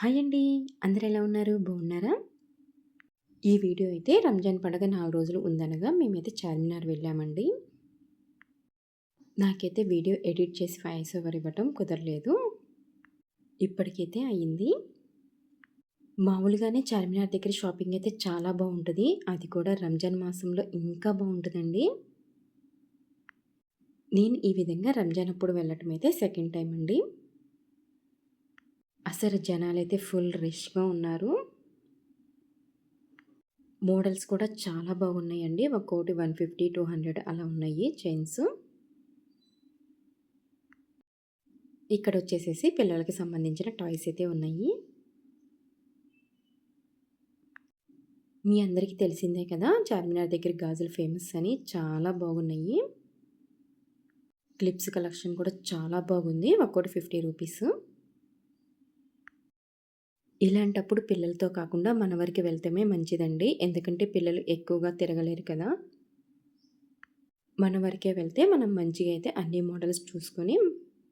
Hi అండి. అందరు ఎలా ఉన్నారు? బాగున్నారా? ఈ వీడియో అయితే రంజాన్ పండుగ నాలుగు రోజులు ఉందనగా మేమైతే చార్మినార్ వెళ్ళామండి. నాకైతే వీడియో ఎడిట్ చేసి వాయిస్ ఓవర్ ఇవ్వటం కుదరలేదు. ఇప్పటికైతే అయ్యింది. మామూలుగానే చార్మినార్ దగ్గర షాపింగ్ అయితే చాలా బాగుంటుంది. అది కూడా రంజాన్ మాసంలో ఇంకా బాగుంటుందండి. నేను ఈ విధంగా రంజాన్ అప్పుడు వెళ్ళటం అయితే సెకండ్ టైం అండి. అసలు జనాలైతే ఫుల్ రష్గా ఉన్నారు. మోడల్స్ కూడా చాలా బాగున్నాయండి. ఒక్కోటి వన్ ఫిఫ్టీ టూ హండ్రెడ్ అలా ఉన్నాయి చైన్స్. ఇక్కడ వచ్చేసేసి పిల్లలకి సంబంధించిన టాయ్స్ అయితే ఉన్నాయి. మీ అందరికీ తెలిసిందే కదా చార్మినార్ దగ్గర గాజులు ఫేమస్ అని చాలా బాగున్నాయి. క్లిప్స్ కలెక్షన్ కూడా చాలా బాగుంది. ఒక్కోటి ఫిఫ్టీ రూపీస్. ఇలాంటప్పుడు పిల్లలతో కాకుండా మన వరకు వెళ్తమే మంచిదండి. ఎందుకంటే పిల్లలు ఎక్కువగా తిరగలేరు కదా. మన వరకే వెళ్తే మనం మంచిగా అయితే అన్ని మోడల్స్ చూసుకొని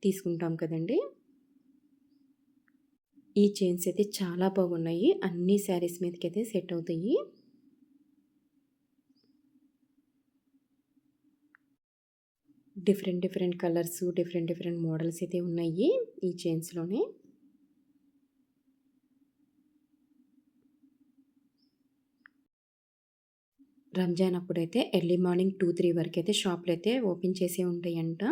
తీసుకుంటాం కదండి. ఈ చైన్స్ అయితే చాలా బాగున్నాయి. అన్ని శారీస్ మీదకి అయితే సెట్ అవుతాయి. Different different colours different different models అయితే ఉన్నాయి ఈ చైన్స్లోనే. రంజాన్ అప్పుడైతే ఎర్లీ మార్నింగ్ టూ త్రీ వరకు అయితే షాప్లు అయితే ఓపెన్ చేసే ఉంటాయంట.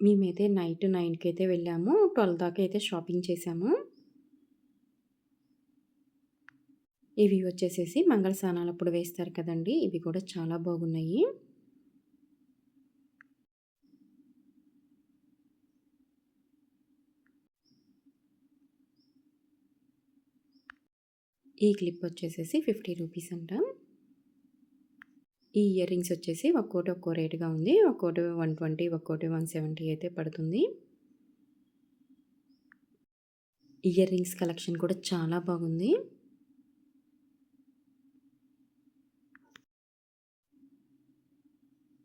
మేమైతే నైట్ నైన్కి అయితే వెళ్ళాము. ట్వెల్వ్ దాకా అయితే షాపింగ్ చేసాము. ఇవి వచ్చేసేసి మంగళ స్నానాలు అప్పుడు వేస్తారు కదండి. ఇవి కూడా చాలా బాగున్నాయి. ఈ క్లిప్ వచ్చేసేసి ఫిఫ్టీ రూపీస్ అంట. ఈ ఇయర్ రింగ్స్ వచ్చేసి ఒక్కోటి ఒక్కో రేటుగా ఉంది. ఒక్కోటి వన్ ట్వంటీ ఒక్కోటి వన్ సెవెంటీ అయితే పడుతుంది. ఇయర్ రింగ్స్ కలెక్షన్ కూడా చాలా బాగుంది.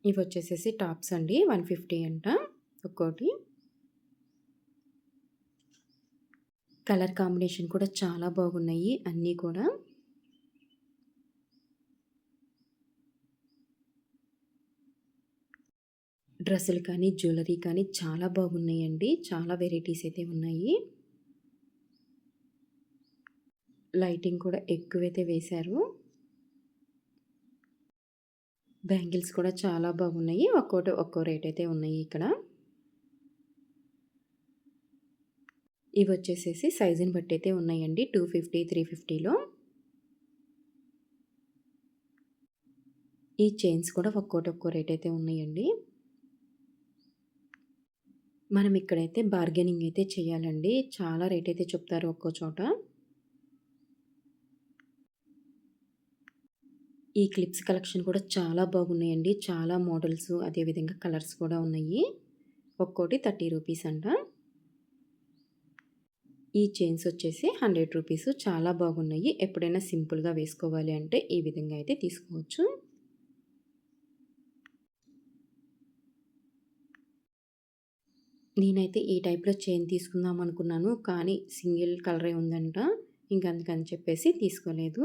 ఇవి వచ్చేసేసి టాప్స్ అండి. వన్ ఫిఫ్టీ అంట ఒక్కోటి. కలర్ కాంబినేషన్ కూడా చాలా బాగున్నాయి అన్నీ కూడా. డ్రెస్సులు కానీ జ్యువెలరీ కానీ చాలా బాగున్నాయండి. చాలా వెరైటీస్ అయితే ఉన్నాయి. లైటింగ్ కూడా ఎక్కువైతే వేశారు. బ్యాంగిల్స్ కూడా చాలా బాగున్నాయి. ఒక్కోటి ఒక్కో రేట్ అయితే ఉన్నాయి ఇక్కడ. ఇవి వచ్చేసేసి సైజుని బట్టి అయితే ఉన్నాయండి. టూ ఫిఫ్టీ త్రీ ఫిఫ్టీలో. ఈ చైన్స్ కూడా ఒక్కోటి ఒక్కో రేట్ అయితే ఉన్నాయండి. మనం ఇక్కడైతే బార్గెనింగ్ అయితే చేయాలండి. చాలా రేట్ అయితే చెప్తారు ఒక్కో చోట. ఈ క్లిప్స్ కలెక్షన్ కూడా చాలా బాగున్నాయండి. చాలా మోడల్స్ అదేవిధంగా కలర్స్ కూడా ఉన్నాయి. ఒక్కోటి థర్టీ రూపీస్ అంట. ఈ చైన్స్ వచ్చేసి హండ్రెడ్ రూపీస్. చాలా బాగున్నాయి. ఎప్పుడైనా సింపుల్గా వేసుకోవాలి అంటే ఈ విధంగా అయితే తీసుకోవచ్చు. నేనైతే ఈ టైప్లో చైన్ తీసుకుందాం అనుకున్నాను. కానీ సింగిల్ కలరే ఉందంట. ఇంకందుకని చెప్పేసి తీసుకోలేదు.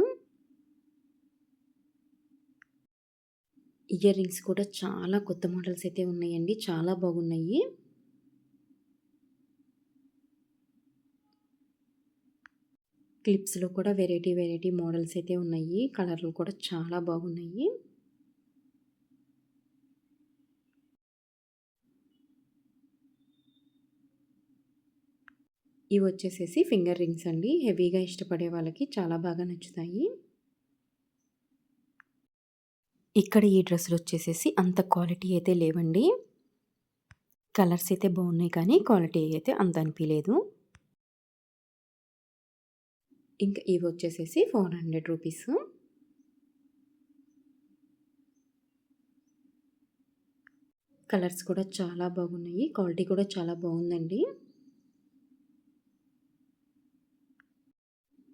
ఇయర్ రింగ్స్ కూడా చాలా కొత్త మోడల్స్ అయితే ఉన్నాయండి. చాలా బాగున్నాయి. క్లిప్స్లో కూడా వెరైటీ వెరైటీ మోడల్స్ అయితే ఉన్నాయి. కలర్లు కూడా చాలా బాగున్నాయి. ఇవి వచ్చేసేసి ఫింగర్ రింగ్స్ అండి. హెవీగా ఇష్టపడే వాళ్ళకి చాలా బాగా నచ్చుతాయి. ఇక్కడ ఈ డ్రెస్సులు వచ్చేసేసి అంత క్వాలిటీ అయితే లేవండి. కలర్స్ అయితే బాగున్నాయి కానీ క్వాలిటీ అయితే అంత అనిపించలేదు ఇంకా ఇవి వచ్చేసేసి ఫోర్ హండ్రెడ్ రూపీస్. కలర్స్ కూడా చాలా బాగున్నాయి. క్వాలిటీ కూడా చాలా బాగుందండి.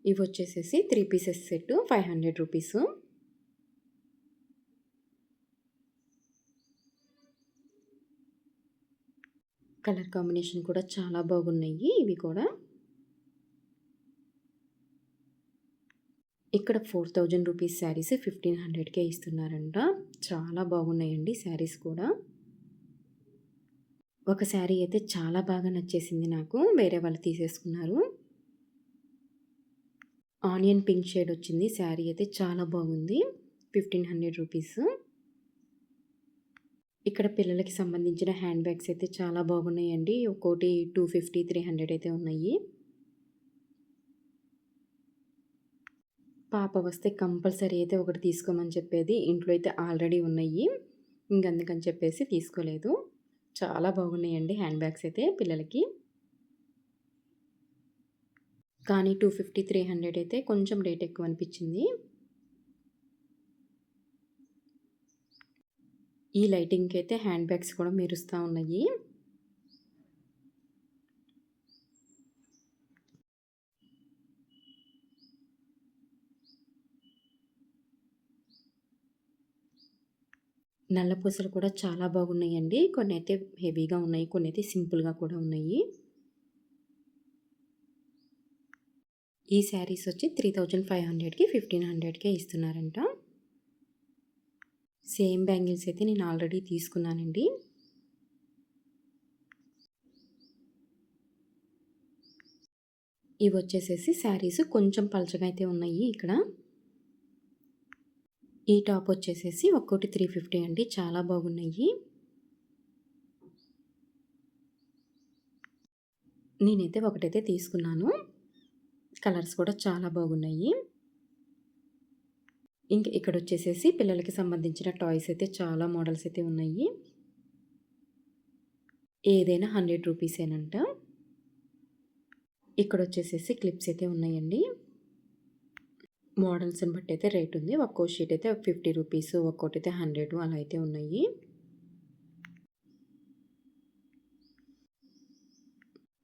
ఇవి వచ్చేసేసి three pieces set five hundred rupees. Colour combination కూడా చాలా బాగున్నాయి ఇవి కూడా. ఇక్కడ four thousand rupees saris fifteen హండ్రెడ్కే ఇస్తున్నారంట. చాలా బాగున్నాయండి శారీస్ కూడా. ఒక శారీ అయితే చాలా బాగా నచ్చేసింది నాకు. వేరే వాళ్ళు తీసేసుకున్నారు. ఆనియన్ పింక్ షేడ్ వచ్చింది. శారీ అయితే చాలా బాగుంది. Fifteen hundred rupees. ఇక్కడ పిల్లలకి సంబంధించిన హ్యాండ్ బ్యాగ్స్ అయితే చాలా బాగున్నాయండి. ఒక్కోటి టూ ఫిఫ్టీ త్రీ హండ్రెడ్ అయితే ఉన్నాయి. పాప వస్తే కంపల్సరీ అయితే ఒకటి తీసుకోమని చెప్పేది. ఇంట్లో అయితే ఆల్రెడీ ఉన్నాయి. ఇంకందుకని చెప్పేసి తీసుకోలేదు. చాలా బాగున్నాయండి హ్యాండ్ బ్యాగ్స్ అయితే పిల్లలకి. కానీ టూ ఫిఫ్టీ త్రీ హండ్రెడ్ అయితే కొంచెం రేట్ ఎక్కువ అనిపించింది. ఈ లైటింగ్కి అయితే హ్యాండ్ బ్యాగ్స్ కూడా మెరుస్తూ ఉన్నాయి. నల్ల పూసలు కూడా చాలా బాగున్నాయండి. కొన్ని అయితే హెవీగా ఉన్నాయి కొన్ని అయితే సింపుల్గా కూడా ఉన్నాయి. ఈ శారీస్ వచ్చి త్రీ థౌజండ్ ఫైవ్ హండ్రెడ్కి ఫిఫ్టీన్ హండ్రెడ్కే ఇస్తున్నారంట. సేమ్ బ్యాంగిల్స్ అయితే నేను ఆల్రెడీ తీసుకున్నానండి. ఇవి వచ్చేసేసి శారీస్ కొంచెం పలచగా అయితే ఉన్నాయి ఇక్కడ. ఈ టాప్ వచ్చేసేసి ఒక్కోటి త్రీ ఫిఫ్టీ అండి. చాలా బాగున్నాయి. నేనైతే ఒకటైతే తీసుకున్నాను. కలర్స్ కూడా చాలా బాగున్నాయి. ఇంక ఇక్కడ వచ్చేసేసి పిల్లలకి సంబంధించిన టాయ్స్ అయితే చాలా మోడల్స్ అయితే ఉన్నాయి. ఏదైనా హండ్రెడ్ రూపీసేనంట. ఇక్కడ వచ్చేసేసి క్లిప్స్ అయితే ఉన్నాయండి. మోడల్స్ని బట్టి అయితే రేట్ ఉంది ఒక్కో షీట్ అయితే ఫిఫ్టీ రూపీస్ ఒక్కోటి అయితే హండ్రెడ్ అలా అయితే ఉన్నాయి.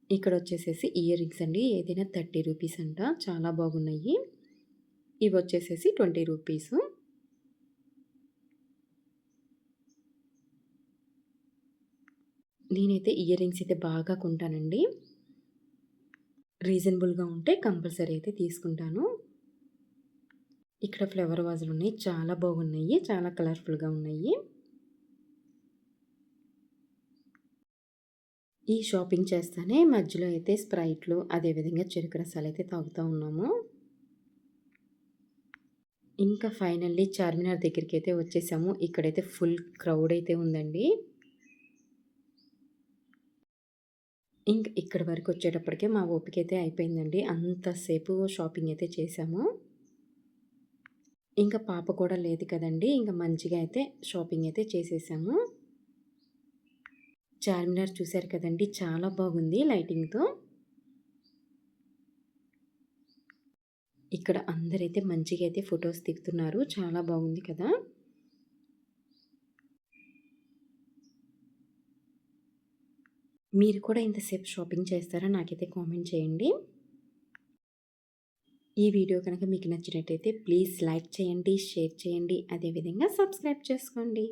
ఇక్కడ వచ్చేసేసి ఇయర్ రింగ్స్ అండి. ఏదైనా థర్టీ రూపీస్ అంట. చాలా బాగున్నాయి. ఇవి వచ్చేసేసి ట్వంటీ రూపీస్. నేనైతే ఇయర్ రింగ్స్ అయితే బాగా కొంటానండి. రీజనబుల్గా ఉంటే కంపల్సరీ అయితే తీసుకుంటాను. ఇక్కడ ఫ్లవర్ వాజులు ఉన్నాయి. చాలా బాగున్నాయి. చాలా కలర్ఫుల్గా ఉన్నాయి. ఈ షాపింగ్ చేస్తానే మధ్యలో అయితే స్ప్రైట్లు అదేవిధంగా చెరుకు రసాలు అయితే తాగుతూ ఉన్నాము. ఇంకా ఫైనల్లీ చార్మినార్ దగ్గరికి అయితే వచ్చేసాము. ఇక్కడైతే ఫుల్ క్రౌడ్ అయితే ఉందండి. ఇంక ఇక్కడ వరకు వచ్చేటప్పటికే మా ఓపిక అయితే అయిపోయిందండి. అంతసేపు షాపింగ్ అయితే చేసాము. ఇంకా పాప కూడా లేదు కదండి. ఇంకా మంచిగా అయితే షాపింగ్ అయితే చేసేసాము. చార్మినార్ చూశారు కదండి. చాలా బాగుంది లైటింగ్తో. ఇక్కడ అందరైతే మంచిగా అయితే ఫొటోస్ దిగుతున్నారు. చాలా బాగుంది కదా. మీరు కూడా ఇంతసేపు షాపింగ్ చేస్తారా? నాకైతే కామెంట్ చేయండి. ఈ వీడియో కనుక మీకు నచ్చినట్టయితే ప్లీజ్ లైక్ చేయండి షేర్ చేయండి అదేవిధంగా సబ్స్క్రైబ్ చేసుకోండి.